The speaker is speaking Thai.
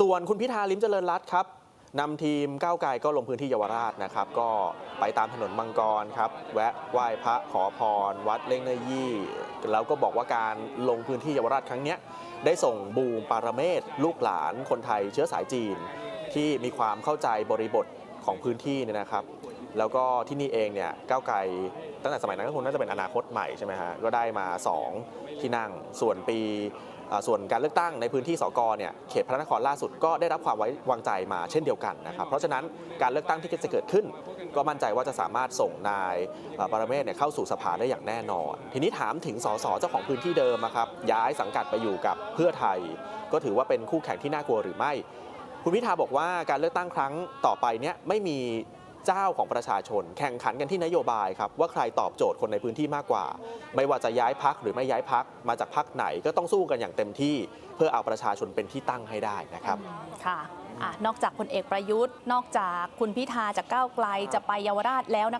ส่วนคุณพิธาลิมเจริญรัตน์ครับนำทีมก้าวไกลก็ลงพื้นที่เยาวราชนะครับ ก็ไปตามถนนมังกรครับ แวะไหว้พระขอพร วัดเล่งเนยี่ แล้วก็บอกว่าการลงพื้นที่เยาวราชครั้งนี้ได้ส่งบูมปารเมศลูกหลานคนไทยเชื้อสายจีน ที่มีความเข้าใจบริบทของพื้นที่เนี่ยนะครับ แล้วก็ที่นี่เองเนี่ยก้าวไกลตั้งแต่สมัยนั้นก็คงน่าจะเป็นอนาคตใหม่ใช่ไหมฮะก็ได้มา 2 ที่นั่งส่วนปีส่วนการเลือกตั้งในพื้นที่สกเนี่ยเขตพระนครล่าสุดก็ได้รับความไว้วางใจมาเช่นเดียวกันนะครับเพราะฉะนั้นการเลือกตั้งที่จะเกิดขึ้น ก็มั่นใจว่าจะสามารถส่งนายปรเมศเนี่ยเข้าสู่สภาได้อย่างแน่นอน ทีนี้ถามถึงสสเจ้าของพื้นที่เดิมครับย้ายสังกัดไปอยู่กับเพื่อไทย ก็ถือว่าเป็นคู่แข่งที่น่ากลัวหรือไม่ คุณพิธาบอกว่าการเลือกตั้งครั้งต่อไปเนี่ยไม่มี เจ้าของประชาชน แข่งขันกันที่นโยบายครับว่าใครตอบโจทย์คนในพื้นที่มากกว่า ไม่ว่าจะย้ายพักหรือไม่ย้ายพักมาจากพักไหนก็ต้องสู้กันอย่างเต็มที่ เพื่อเอาประชาชนเป็นที่ตั้งให้ได้นะครับค่ะอนอกจากพลเอกประยุทธ์ นอกจากคุณพิธาจากก้าวไกลจะไปเยาวราชแล้วนะคะ